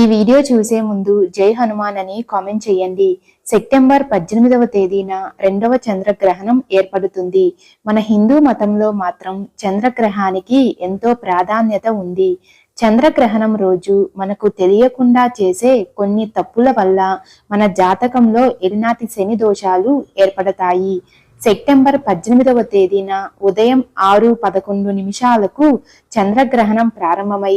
ఈ వీడియో చూసే ముందు జై హనుమాన్ అని కామెంట్ చేయండి. సెప్టెంబర్ పద్దెనిమిదవ తేదీన రెండవ చంద్రగ్రహణం ఏర్పడుతుంది. మన హిందూ మతంలో మాత్రం చంద్రగ్రహానికి ఎంతో ప్రాధాన్యత ఉంది. చంద్రగ్రహణం రోజు మనకు తెలియకుండా చేసే కొన్ని తప్పుల వల్ల మన జాతకంలో ఎరినాటి శని దోషాలు ఏర్పడతాయి. సెప్టెంబర్ పద్దెనిమిదవ తేదీన ఉదయం ఆరు పదకొండు నిమిషాలకు చంద్రగ్రహణం ప్రారంభమై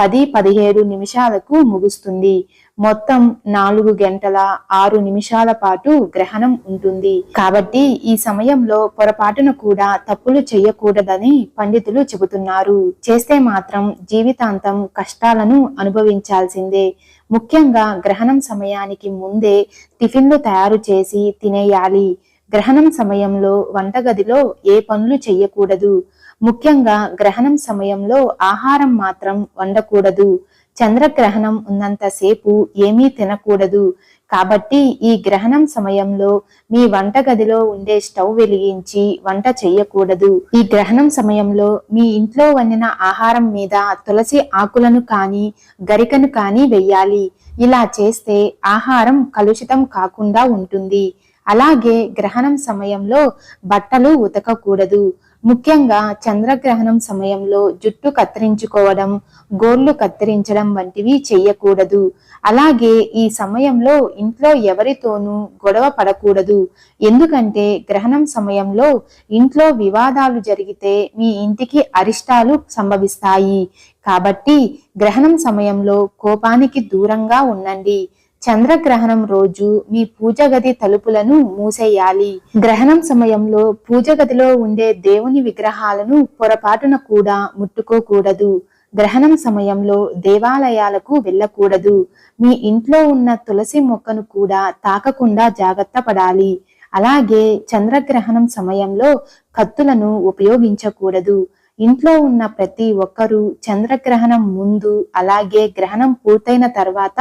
పది పదిహేడు నిమిషాలకు ముగుస్తుంది. మొత్తం నాలుగు గంటల ఆరు నిమిషాల పాటు గ్రహణం ఉంటుంది. కాబట్టి ఈ సమయంలో పొరపాటున కూడా తప్పులు చేయకూడదని పండితులు చెబుతున్నారు. చేస్తే మాత్రం జీవితాంతం కష్టాలను అనుభవించాల్సిందే. ముఖ్యంగా గ్రహణం సమయానికి ముందే టిఫిన్లు తయారు చేసి తినేయాలి. గ్రహణం సమయంలో వంటగదిలో ఏ పనులు చేయకూడదు. ముఖ్యంగా గ్రహణం సమయంలో ఆహారం మాత్రం వండకూడదు. చంద్రగ్రహణం ఉన్నంతసేపు ఏమీ తినకూడదు. కాబట్టి ఈ గ్రహణం సమయంలో మీ వంటగదిలో ఉండే స్టవ్ వెలిగించి వంట చేయకూడదు ఈ గ్రహణం సమయంలో మీ ఇంట్లో వండిన ఆహారం మీద తులసి ఆకులను కానీ గరికను కానీ వెయ్యాలి. ఇలా చేస్తే ఆహారం కలుషితం కాకుండా ఉంటుంది. అలాగే గ్రహణం సమయంలో బట్టలు ఉతకకూడదు. ముఖ్యంగా చంద్రగ్రహణం సమయంలో జుట్టు కత్తిరించుకోవడం గోర్లు కత్తిరించడం వంటివి చెయ్యకూడదు. అలాగే ఈ సమయంలో ఇంట్లో ఎవరితోనూ గొడవ పడకూడదు. ఎందుకంటే గ్రహణం సమయంలో ఇంట్లో వివాదాలు జరిగితే మీ ఇంటికి అరిష్టాలు సంభవిస్తాయి. కాబట్టి గ్రహణం సమయంలో కోపానికి దూరంగా ఉండండి. చంద్రగ్రహణం రోజు మీ పూజ గది తలుపులను మూసేయాలి. గ్రహణం సమయంలో పూజ గదిలో ఉండే దేవుని విగ్రహాలను పొరపాటున కూడా ముట్టుకోకూడదు. గ్రహణం సమయంలో దేవాలయాలకు వెళ్ళకూడదు. మీ ఇంట్లో ఉన్న తులసి మొక్కను కూడా తాకకుండా జాగ్రత్త పడాలి. అలాగే చంద్రగ్రహణం సమయంలో కత్తులను ఉపయోగించకూడదు. ఇంట్లో ఉన్న ప్రతి ఒక్కరూ చంద్రగ్రహణం ముందు అలాగే గ్రహణం పూర్తయిన తర్వాత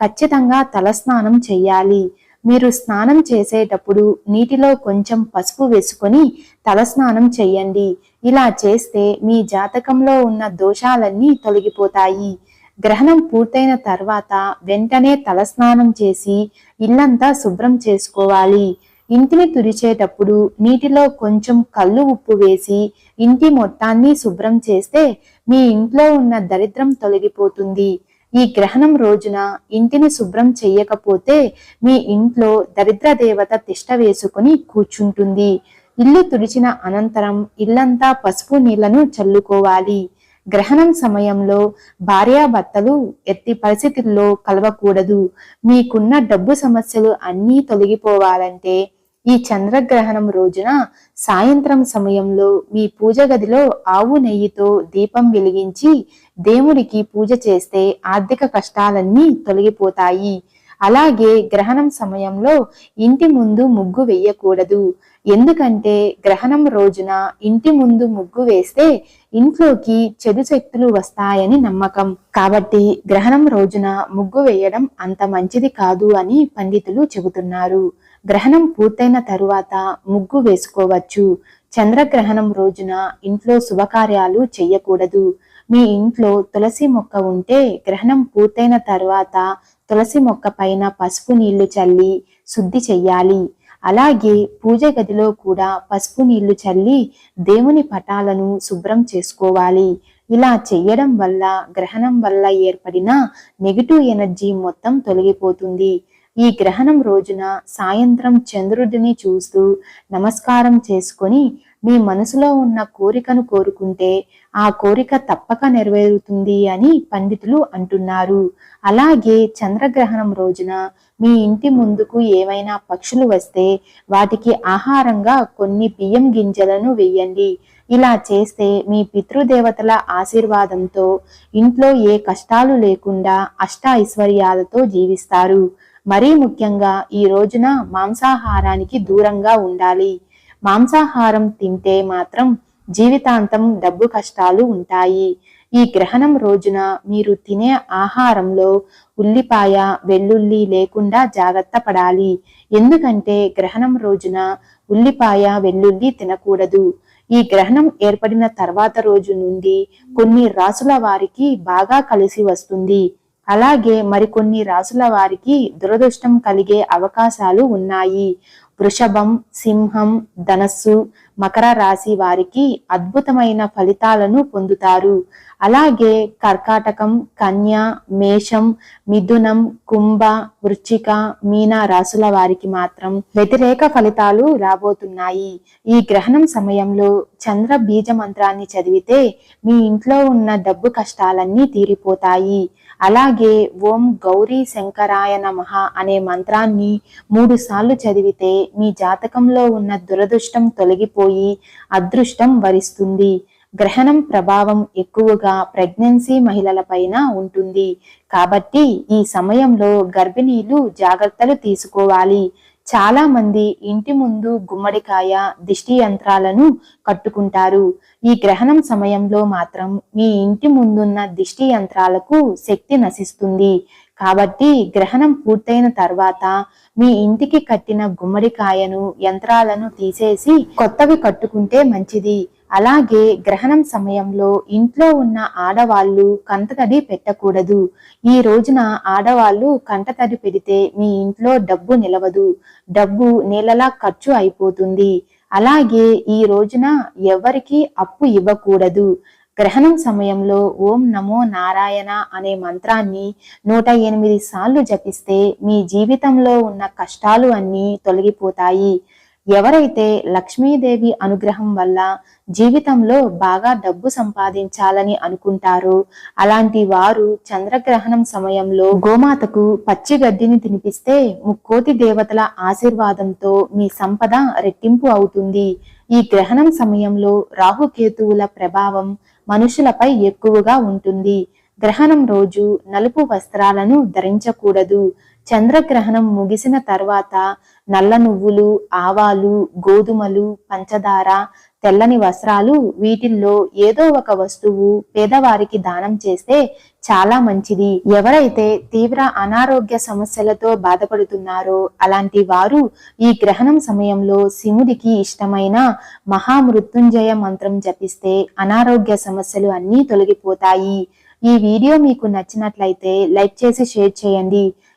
ఖచ్చితంగా తలస్నానం చేయాలి. మీరు స్నానం చేసేటప్పుడు నీటిలో కొంచెం పసుపు వేసుకొని తలస్నానం చేయండి. ఇలా చేస్తే మీ జాతకంలో ఉన్న దోషాలన్నీ తొలగిపోతాయి. గ్రహణం పూర్తయిన తర్వాత వెంటనే తలస్నానం చేసి ఇల్లంతా శుభ్రం చేసుకోవాలి. ఇంటిని తుడిచేటప్పుడు నీటిలో కొంచెం కళ్ళు ఉప్పు వేసి ఇంటి మొత్తాన్ని శుభ్రం చేస్తే మీ ఇంట్లో ఉన్న దరిద్రం తొలగిపోతుంది. ఈ గ్రహణం రోజున ఇంటిని శుభ్రం చెయ్యకపోతే మీ ఇంట్లో దరిద్ర దేవత తిష్ట వేసుకుని కూర్చుంటుంది. ఇల్లు తుడిచిన అనంతరం ఇల్లంతా పసుపు నీళ్ళను చల్లుకోవాలి. గ్రహణం సమయంలో భార్యాభర్తలు ఎట్టి పరిస్థితుల్లో కలవకూడదు. మీకున్న డబ్బు సమస్యలు అన్నీ తొలగిపోవాలంటే ఈ చంద్రగ్రహణం రోజున సాయంత్రం సమయంలో మీ పూజ గదిలో ఆవు నెయ్యితో దీపం వెలిగించి దేవుడికి పూజ చేస్తే ఆర్థిక కష్టాలన్నీ తొలగిపోతాయి. అలాగే గ్రహణం సమయంలో ఇంటి ముందు ముగ్గు వేయకూడదు. ఎందుకంటే గ్రహణం రోజున ఇంటి ముందు ముగ్గు వేస్తే ఇంట్లోకి చెడు శక్తులు వస్తాయని నమ్మకం. కాబట్టి గ్రహణం రోజున ముగ్గు వేయడం అంత మంచిది కాదు అని పండితులు చెబుతున్నారు. గ్రహణం పూర్తయిన తరువాత ముగ్గు వేసుకోవచ్చు. చంద్రగ్రహణం రోజున ఇంట్లో శుభకార్యాలు చెయ్యకూడదు మీ ఇంట్లో తులసి మొక్క ఉంటే గ్రహణం పూర్తయిన తర్వాత తులసి మొక్క పైన పసుపు నీళ్ళు చల్లి శుద్ధి చెయ్యాలి. అలాగే పూజ గదిలో కూడా పసుపు నీళ్ళు చల్లి దేవుని పటాలను శుభ్రం చేసుకోవాలి. ఇలా చెయ్యడం వల్ల గ్రహణం వల్ల ఏర్పడిన నెగిటివ్ ఎనర్జీ మొత్తం తొలగిపోతుంది. ఈ గ్రహణం రోజున సాయంత్రం చంద్రుడిని చూస్తూ నమస్కారం చేసుకొని మీ మనసులో ఉన్న కోరికను కోరుకుంటే ఆ కోరిక తప్పక నెరవేరుతుంది అని పండితులు అంటున్నారు. అలాగే చంద్రగ్రహణం రోజున మీ ఇంటి ముందుకు ఏవైనా పక్షులు వస్తే వాటికి ఆహారంగా కొన్ని బియ్యం గింజలను వెయ్యండి ఇలా చేస్తే మీ పితృదేవతల ఆశీర్వాదంతో ఇంట్లో ఏ కష్టాలు లేకుండా అష్ట ఐశ్వర్యాలతో జీవిస్తారు. మరీ ముఖ్యంగా ఈ రోజున మాంసాహారానికి దూరంగా ఉండాలి. మాంసాహారం తింటే మాత్రం జీవితాంతం డబ్బు కష్టాలు ఉంటాయి. ఈ గ్రహణం రోజున మీరు తినే ఆహారంలో ఉల్లిపాయ వెల్లుల్లి లేకుండా జాగ్రత్త పడాలి. ఎందుకంటే గ్రహణం రోజున ఉల్లిపాయ వెల్లుల్లి తినకూడదు. ఈ గ్రహణం ఏర్పడిన తర్వాత రోజు నుండి కొన్ని రాసుల వారికి బాగా కలిసి వస్తుంది. అలాగే మరికొన్ని రాసుల వారికి దురదృష్టం కలిగే అవకాశాలు ఉన్నాయి. వృషభం సింహం ధనస్సు మకర రాశి వారికి అద్భుతమైన ఫలితాలను పొందుతారు. అలాగే కర్కాటకం కన్య మేషం మిథునం కుంభ వృచ్చిక మీన రాసుల వారికి మాత్రం వ్యతిరేక ఫలితాలు రాబోతున్నాయి. ఈ గ్రహణం సమయంలో చంద్ర బీజ మంత్రాన్ని చదివితే మీ ఇంట్లో ఉన్న డబ్బు కష్టాలన్నీ తీరిపోతాయి. అలాగే ఓం గౌరీ శంకరాయ నమః అనే మంత్రాన్ని మూడు సార్లు చదివితే మీ జాతకంలో ఉన్న దురదృష్టం తొలగిపో తొలగిపోయి అదృష్టం వరిస్తుంది. గ్రహణం ప్రభావం ఎక్కువగా ప్రెగ్నెన్సీ మహిళల పైన ఉంటుంది. కాబట్టి ఈ సమయంలో గర్భిణీలు జాగ్రత్తలు తీసుకోవాలి. చాలా మంది ఇంటి ముందు గుమ్మడికాయ దిష్టి యంత్రాలను కట్టుకుంటారు. ఈ గ్రహణం సమయంలో మాత్రం మీ ఇంటి ముందున్న దిష్టి యంత్రాలకు శక్తి నశిస్తుంది. కాబట్టి గ్రహణం పూర్తయిన తర్వాత మీ ఇంటికి కట్టిన గుమ్మడికాయను యంత్రాలను తీసేసి కొత్తవి కట్టుకుంటే మంచిది. అలాగే గ్రహణం సమయంలో ఇంట్లో ఉన్న ఆడవాళ్ళు కంటతడి పెట్టకూడదు. ఈ రోజున ఆడవాళ్ళు కంటతడి పెడితే మీ ఇంట్లో డబ్బు నిలవదు. డబ్బు నీళ్ళలా ఖర్చు అయిపోతుంది. అలాగే ఈ రోజున ఎవరికి అప్పు ఇవ్వకూడదు. గ్రహణం సమయంలో ఓం నమో నారాయణ అనే మంత్రాన్ని నూట ఎనిమిది సార్లు జపిస్తే మీ జీవితంలో ఉన్న కష్టాలు అన్నీ తొలగిపోతాయి. ఎవరైతే లక్ష్మీదేవి అనుగ్రహం వల్ల జీవితంలో బాగా డబ్బు సంపాదించాలని అనుకుంటారో అలాంటి వారు చంద్రగ్రహణం సమయంలో గోమాతకు పచ్చి గడ్డిని తినిపిస్తే ముక్కోటి దేవతల ఆశీర్వాదంతో మీ సంపద రెట్టింపు అవుతుంది. ఈ గ్రహణం సమయంలో రాహుకేతువుల ప్రభావం మనుషులపై ఎక్కువగా ఉంటుంది. గ్రహణం రోజు నలుపు వస్త్రాలను ధరించకూడదు. చంద్రగ్రహణం ముగిసిన తర్వాత నల్ల నువ్వులు ఆవాలు గోధుమలు పంచదార తెల్లని వస్త్రాలు వీటిల్లో ఏదో ఒక వస్తువు పేదవారికి దానం చేస్తే చాలా మంచిది. ఎవరైతే తీవ్ర అనారోగ్య సమస్యలతో బాధపడుతున్నారో అలాంటి వారు ఈ గ్రహణం సమయంలో శివుడికి ఇష్టమైన మహామృత్యుంజయ మంత్రం జపిస్తే అనారోగ్య సమస్యలు అన్నీ తొలగిపోతాయి. ఈ వీడియో మీకు నచ్చినట్లయితే లైక్ చేసి షేర్ చేయండి.